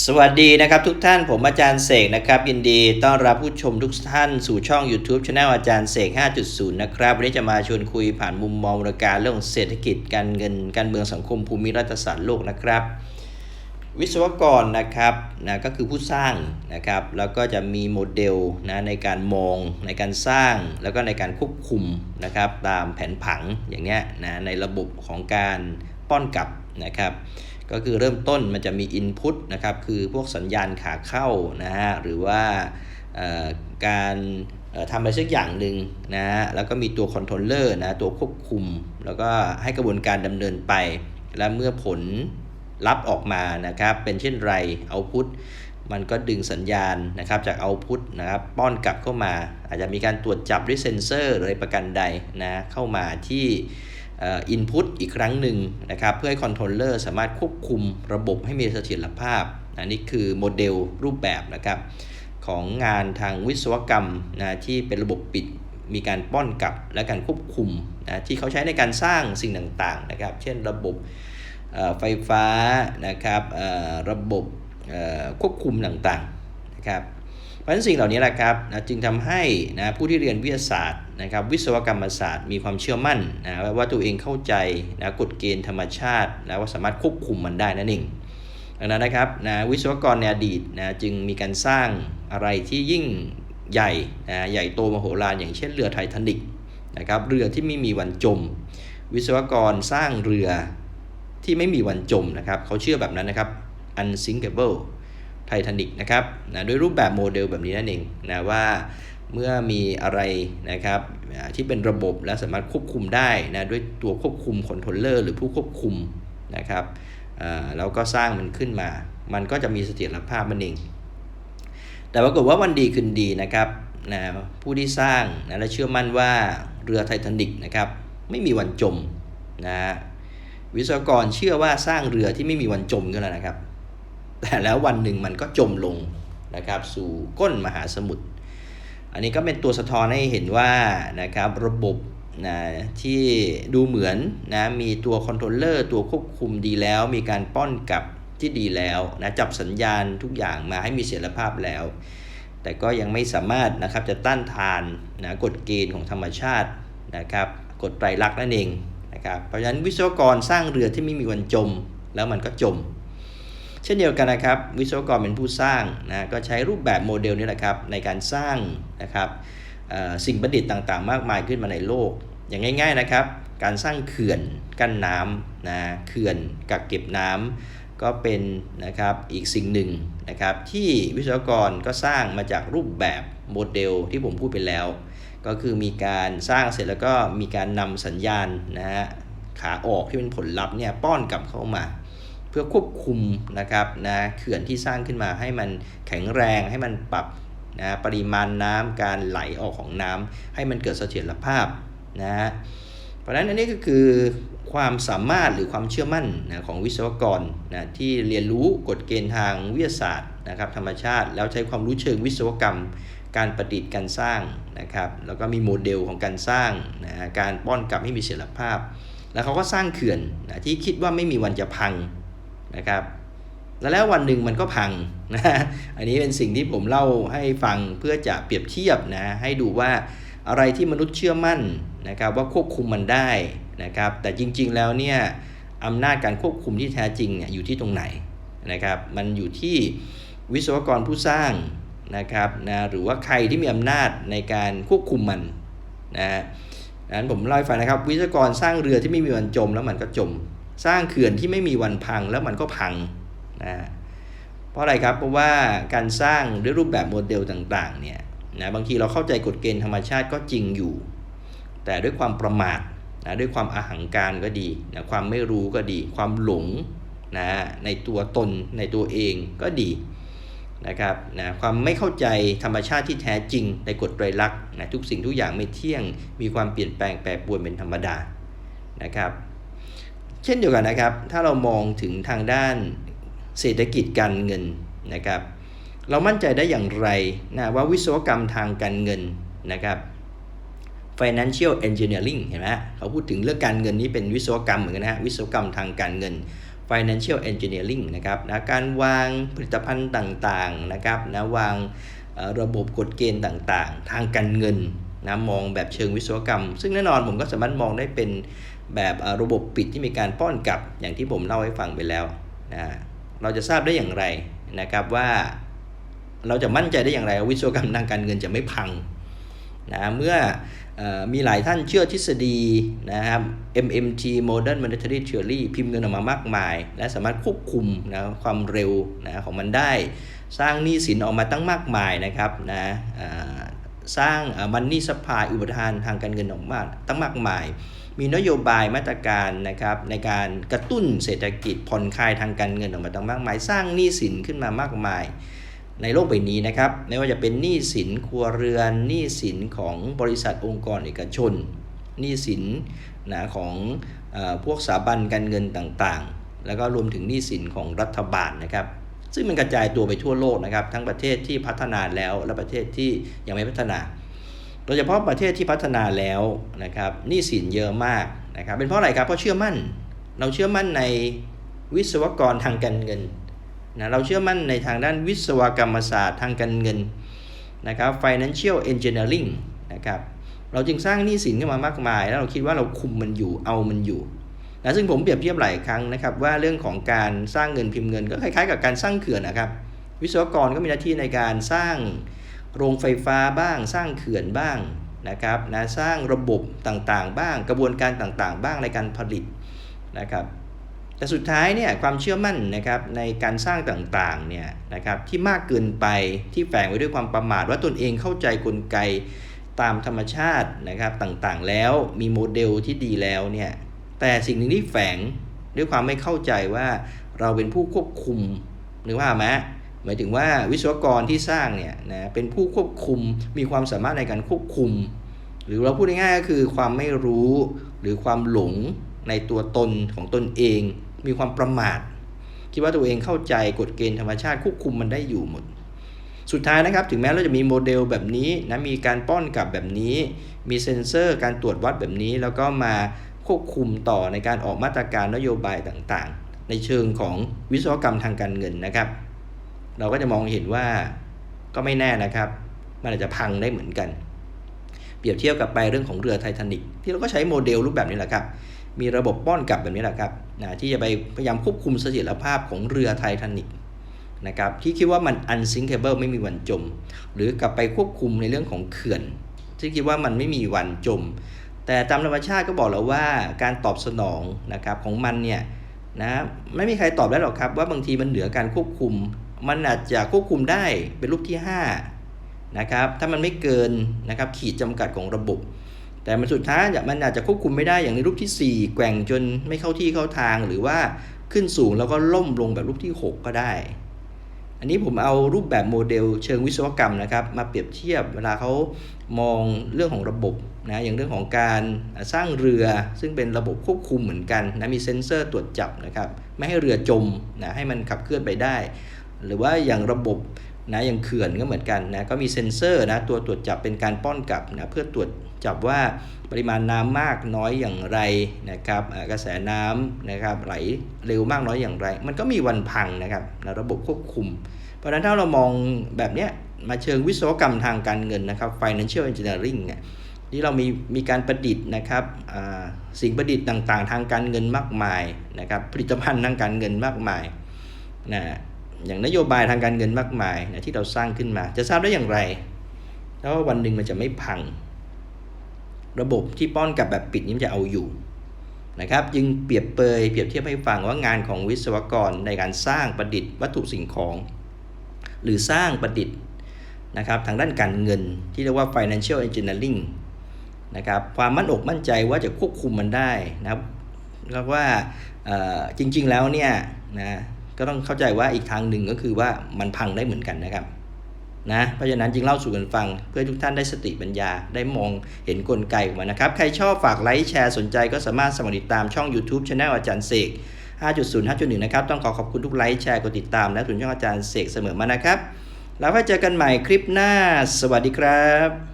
สวัสดีนะครับทุกท่านผมอาจารย์เสกนะครับ ยินดีต้อนรับผู้ชมทุกท่านสู่ช่อง YouTube Channel อาจารย์เสก 5.0 นะครับ วันนี้จะมาชวนคุยผ่านมุมมองบริการเรื่องเศรษฐกิจการเงินการเมืองสังคมภูมิรัฐศาสตร์โลกนะครับ วิศวกรนะครับนะก็คือผู้สร้างนะครับแล้วก็จะมีโมเดลนะในการมองในการสร้างแล้วก็ในการควบคุมนะครับตามแผนผังอย่างเนี้ยนะในระบบของการป้อนกลับนะครับ ก็คือเริ่มต้นมันจะมี Input นะครับ คือพวกสัญญาณขาเข้านะฮะ หรือว่าการทำอะไรสักอย่างหนึ่งนะฮะแล้วก็มีตัวคอนโทรลเลอร์นะ ตัวควบคุม แล้วก็ให้กระบวนการดำเนินไป และเมื่อผลลัพธ์ออกมานะครับ เป็นเช่นไรเอาพุทมันก็ดึงสัญญาณนะครับจากเอาพุทนะครับป้อนกลับเข้ามา อาจจะมีการตรวจจับด้วยเซ็นเซอร์หรือะไรประกันใดนะเข้ามาที่ อินพุตอีกครั้งหนึ่งนะครับเพื่อให้คอนโทรลเลอร์สามารถควบคุมระบบให้มีเสถียรภาพ อันนี้คือโมเดลรูปแบบนะครับของงานทางวิศวกรรมนะที่เป็นระบบปิดมีการป้อนกลับและการควบคุมนะที่เขาใช้ในการสร้างสิ่งต่างๆนะครับเช่นระบบไฟฟ้านะครับระบบควบคุมต่างๆนะครับ เพราะฉะนั้นสิ่งเหล่านี้แหละครับนะจึงทำให้นะผู้ที่เรียนวิทยาศาสตร์นะครับวิศวกรรมศาสตร์มีความเชื่อมั่นนะว่าว่าตัวเองเข้าใจนะกฎเกณฑ์ธรรมชาตินะว่าสามารถควบคุมมันได้นั่นเองดังนั้นนะครับนะวิศวกรในอดีตนะจึงมีการสร้างอะไรที่ยิ่งใหญ่นะใหญ่โตมโหฬารอย่างเช่นเรือไททานิกนะครับเรือที่ไม่มีวันจม วิศวกรสร้างเรือที่ไม่มีวันจมนะครับเขาเชื่อแบบนั้นนะครับ unsinkable Titanic นะครับนะด้วยรูปแบบโมเดลแบบนี้นั่นเองนะว่าเมื่อมีอะไรนะครับที่เป็นระบบและสามารถควบคุมได้นะด้วยตัวควบคุมคอนโทรลเลอร์หรือผู้ควบคุมนะครับแล้วก็สร้างมันขึ้นมา มันก็จะมีเสถียรภาพมันเอง แต่ปรากฏว่าวันดีคืนดีนะครับนะผู้ที่สร้างนะและเชื่อมั่นว่าเรือไททานิกนะครับไม่มีวันจมนะวิศวกรเชื่อว่าสร้างเรือที่ไม่มีวันจมก็แล้วนะครับ แต่แล้ววันหนึ่งมันก็จมลงนะครับสู่ก้นมหาสมุทรอันนี้ก็เป็นตัวสะท้อนให้เห็นว่านะครับระบบนะที่ดูเหมือนนะมีตัวคอนโทรลเลอร์ตัวควบคุมดีแล้ว มีการป้อนกลับที่ดีแล้วนะจับสัญญาณทุกอย่างมาให้มีเสถียรภาพแล้ว แต่ก็ยังไม่สามารถนะครับจะต้านทานนะกฎเกณฑ์ของธรรมชาตินะครับกฎไตรลักษณ์นั่นเองนะครับเพราะฉะนั้นวิศวกรสร้างเรือที่ไม่มีวันจม แล้วมันก็จม เช่นเดียวกันนะครับ วิศวกรเป็นผู้สร้างนะก็ใช้รูปแบบโมเดลนี้แหละครับในการสร้างนะครับสิ่งประดิษฐ์ต่างๆ มากมายขึ้นมาในโลก อย่างง่ายๆนะครับ การสร้างเขื่อนกั้นน้ำนะเขื่อนกักเก็บน้ำก็เป็นนะครับอีกสิ่งหนึ่งนะครับที่วิศวกรก็สร้างมาจากรูปแบบโมเดลที่ผมพูดไปแล้ว ก็คือมีการสร้างเสร็จแล้วก็มีการนำสัญญาณนะฮะขาออกที่เป็นผลลัพธ์เนี่ยป้อนกลับเข้ามา เพื่อควบคุมนะครับนะเขื่อนที่สร้างขึ้นมาให้มันแข็งแรงให้มันปรับนะปริมาณน้ำการไหลออกของน้ำให้มันเกิดเสถียรภาพนะฮะเพราะฉะนั้นอันนี้ก็คือความสามารถหรือความเชื่อมั่นนะของวิศวกรนะที่เรียนรู้กฎเกณฑ์ทางวิทยาศาสตร์นะครับธรรมชาติ แล้วใช้ความรู้เชิงวิศวกรรม การประดิษฐ์การสร้างนะครับแล้วก็มีโมเดลของการสร้างนะการป้อนกลับให้มีเสถียรภาพ แล้วเขาก็สร้างเขื่อนนะที่คิดว่าไม่มีวันจะพัง นะครับแล้วแล้ววันหนึ่งมันก็พังนะอันนี้เป็นสิ่งที่ผมเล่าให้ฟังเพื่อจะเปรียบเทียบนะให้ดูว่าอะไรที่มนุษย์เชื่อมั่นนะครับว่าควบคุมมันได้นะครับแต่จริงๆแล้วเนี่ยอำนาจการควบคุมที่แท้จริงเนี่ยอยู่ที่ตรงไหนนะครับมันอยู่ที่วิศวกรผู้สร้างนะครับนะหรือว่าใครที่มีอำนาจในการควบคุมมันนะฮะนั้นผมเล่าให้ฟังนะครับ วิศวกรสร้างเรือที่ไม่มีวันจมแล้วมันก็จม สร้างเขื่อนที่ไม่มีวันพังแล้วมันก็พังนะเพราะอะไรครับเพราะว่าการสร้างด้วยรูปแบบโมเดลต่างๆเนี่ยนะบางทีเราเข้าใจกฎเกณฑ์ธรรมชาติก็จริงอยู่ แต่ด้วยความประมาทนะด้วยความอาหังการก็ดีนะความไม่รู้ก็ดี ความหลงนะในตัวตนในตัวเองก็ดีนะครับนะความไม่เข้าใจธรรมชาติที่แท้จริงในกฎไตรลักษณ์นะทุกสิ่งทุกอย่างไม่เที่ยง มีความเปลี่ยนแปลงแปรปรวนเป็นธรรมดานะครับ เช่นเดียวกันนะครับ ถ้าเรามองถึงทางด้านเศรษฐกิจการเงินนะครับ เรามั่นใจได้อย่างไรนะว่าวิศวกรรมทางการเงินนะครับ financial engineering เห็นไหมเขาพูดถึงเรื่องการเงินนี้เป็นวิศวกรรมเหมือนกันนะฮะวิศวกรรมทางการเงิน financial engineering นะครับนะการวางผลิตภัณฑ์ต่างๆนะครับนะวางระบบกฎเกณฑ์ต่างๆ ทางการเงินนะมองแบบเชิงวิศวกรรม ซึ่งแน่นอนผมก็สามารถมองได้เป็น แบบระบบปิดที่มีการป้อนกลับอย่างที่ผมเล่าให้ฟังไปแล้วนะเราจะทราบได้อย่างไรนะครับว่าเราจะมั่นใจได้อย่างไรวิศวกรรมทางการเงินจะไม่พังนะเมื่อออมีหลายท่านเชื่อทฤษฎีนะครับ MMT Modern Monetary Theory พิมพ์เงินออกมามากมาย และสามารถควบคุมนะความเร็วนะของมันได้ สร้างหนี้สินออกมาตั้งมากมายนะครับนะ สร้างมันนี่สปายอุปทานทางการเงินออกมาตั้งมากมาย มีนโยบายมาตรการนะครับในการกระตุ้นเศรษฐกิจผ่อนคลายทางการเงินออกมาตั้งมากมาย สร้างหนี้สินขึ้นมามากมาย ในโลกใบนี้นะครับไม่ว่าจะเป็นหนี้สินครัวเรือนหนี้สินของบริษัทองค์กรเอกชนหนี้สินนะของอพวกสถาบันการเงินต่างๆ แล้วก็รวมถึงหนี้สินของรัฐบาลนะครับ ซึ่งมันกระจายตัวไปทั่วโลกนะครับ ทั้งประเทศที่พัฒนาแล้วและประเทศที่ยังไม่พัฒนา โดยเฉพาะประเทศที่พัฒนาแล้วนะครับหนี้สินเยอะมากนะครับ เป็นเพราะอะไรครับ เพราะเชื่อมั่น เราเชื่อมั่นในวิศวกรทางการเงินนะเราเชื่อมั่นในทางด้านวิศวกรรมศาสตร์ทางการเงินนะครับ financial engineering นะครับ เราจึงสร้างหนี้สินขึ้นมามากมาย แล้วเราคิดว่าเราคุมมันอยู่ เอามันอยู่ นะซึ่งผมเปรียบเทียบหลายครั้งนะครับว่าเรื่องของการสร้างเงินพิมพ์เงิน ก็คล้ายๆ กับการสร้างเขื่อนนะครับ วิศวกรก็มีหน้าที่ในการสร้างโรงไฟฟ้าบ้าง สร้างเขื่อนบ้างนะครับนะสร้างระบบต่างๆ บ้าง กระบวนการต่างๆ บ้างในการผลิตนะครับแต่สุดท้ายเนี่ยความเชื่อมั่นนะครับในการสร้างต่างๆเนี่ยนะครับที่มากเกินไปที่แฝงไว้ด้วยความประมาทว่าตนเองเข้าใจกลไกตามธรรมชาตินะครับต่างๆ แล้วมีโมเดลที่ดีแล้วเนี่ย แต่สิ่งหนึ่งที่แฝงด้วยความไม่เข้าใจว่าเราเป็นผู้ควบคุมหรือว่าไหมหมายถึงว่าวิศวกรที่สร้างเนี่ยนะเป็นผู้ควบคุมมีความสามารถในการควบคุม หรือเราพูดง่ายๆก็คือความไม่รู้หรือความหลงในตัวตนของตนเอง มีความประมาท คิดว่าตัวเองเข้าใจกฎเกณฑ์ธรรมชาติควบคุมมันได้อยู่หมด สุดท้ายนะครับ ถึงแม้เราจะมีโมเดลแบบนี้นะมีการป้อนกลับแบบนี้ มีเซ็นเซอร์การตรวจวัดแบบนี้แล้วก็มา ควบคุมต่อในการออกมาตรการนโยบายต่างๆ ในเชิงของวิศวกรรมทางการเงินนะครับ เราก็จะมองเห็นว่าก็ไม่แน่นะครับ มันอาจจะพังได้เหมือนกัน เปรียบเทียบกับไปเรื่องของเรือไททานิกที่เราก็ใช้โมเดลรูปแบบนี้แหละครับมีระบบป้อนกลับแบบนี้แหละครับนะที่จะไปพยายามควบคุมเสถียรภาพของเรือไททานิกนะครับที่คิดว่ามัน unsinkable ไม่มีวันจม หรือกลับไปควบคุมในเรื่องของเขื่อน ที่คิดว่ามันไม่มีวันจม แต่ตามธรรมชาติก็บอกแล้วว่าการตอบสนองนะครับของมันเนี่ยนะไม่มีใครตอบได้หรอกครับว่าบางทีมันเหนือการควบคุม มันอาจจะควบคุมได้เป็นรูปที่5นะครับถ้ามันไม่เกินนะครับขีดจำกัดของระบบ แต่มันสุดท้ายมันอาจจะควบคุมไม่ได้อย่างในรูปที่ 4 แกว่งจนไม่เข้าที่เข้าทางหรือว่าขึ้นสูงแล้วก็ล่มลงแบบรูปที่ 6 ก็ได้ อันนี้ผมเอารูปแบบโมเดลเชิงวิศวกรรมนะครับ มาเปรียบเทียบเวลาเขามองเรื่องของระบบนะอย่างเรื่องของการสร้างเรือซึ่งเป็นระบบควบคุมเหมือนกันนะมีเซ็นเซอร์ตรวจจับนะครับไม่ให้เรือจมนะให้มันขับเคลื่อนไปได้ หรือว่าอย่างระบบ นะอย่างเขื่อนก็เหมือนกันนะก็มีเซ็นเซอร์นะตัวตรวจจับเป็นการป้อนกลับนะเพื่อตรวจจับว่าปริมาณน้ำมากน้อยอย่างไรนะครับกระแสน้ำนะครับไหลเร็วมากน้อยอย่างไร มันก็มีวันพังนะครับนะระบบควบคุม เพราะฉะนั้นถ้าเรามองแบบเนี้ยมาเชิงวิศวกรรมทางการเงินนะครับ financial engineering เนี่ยที่เรามีมีการประดิษฐ์นะครับอ่าสิ่งประดิษฐ์ต่างๆ ทางการเงินมากมายนะครับผลิตภัณฑ์ทางการเงินมากมายนะ อย่างนโยบายทางการเงินมากมายนะที่เราสร้างขึ้นมา จะทราบได้อย่างไรแล้วว่าวันหนึ่งมันจะไม่พัง ระบบที่ป้อนกับแบบปิดนี้มันจะเอาอยู่นะครับจึงเปรียบเปยเปรียบเทียบให้ฟังว่างานของวิศวกรในการสร้างประดิษฐ์วัตถุสิ่งของ หรือสร้างประดิษฐ์นะครับทางด้านการเงินที่เรียกว่า financial engineering นะครับความมั่นอกมั่นใจว่าจะควบคุมมันได้นะครับแล้วว่าจริงๆแล้วเนี่ยนะ ก็ต้องเข้าใจว่าอีกทางหนึ่งก็คือว่ามันพังได้เหมือนกันนะครับนะเพราะฉะนั้นจึงเล่าสู่กันฟังเพื่อทุกท่านได้สติปัญญาได้มองเห็นกลไกของมันนะครับ ใครชอบฝากไลค์แชร์สนใจก็สามารถสมัครติดตามช่อง YouTube Channel อาจารย์เสก5.0 5.1 นะครับ ต้องขอขอบคุณทุกไลค์แชร์กดติดตามและถุนช่องอาจารย์เสกเสมอมานะครับ แล้วไว้เจอกันใหม่คลิปหน้า สวัสดีครับ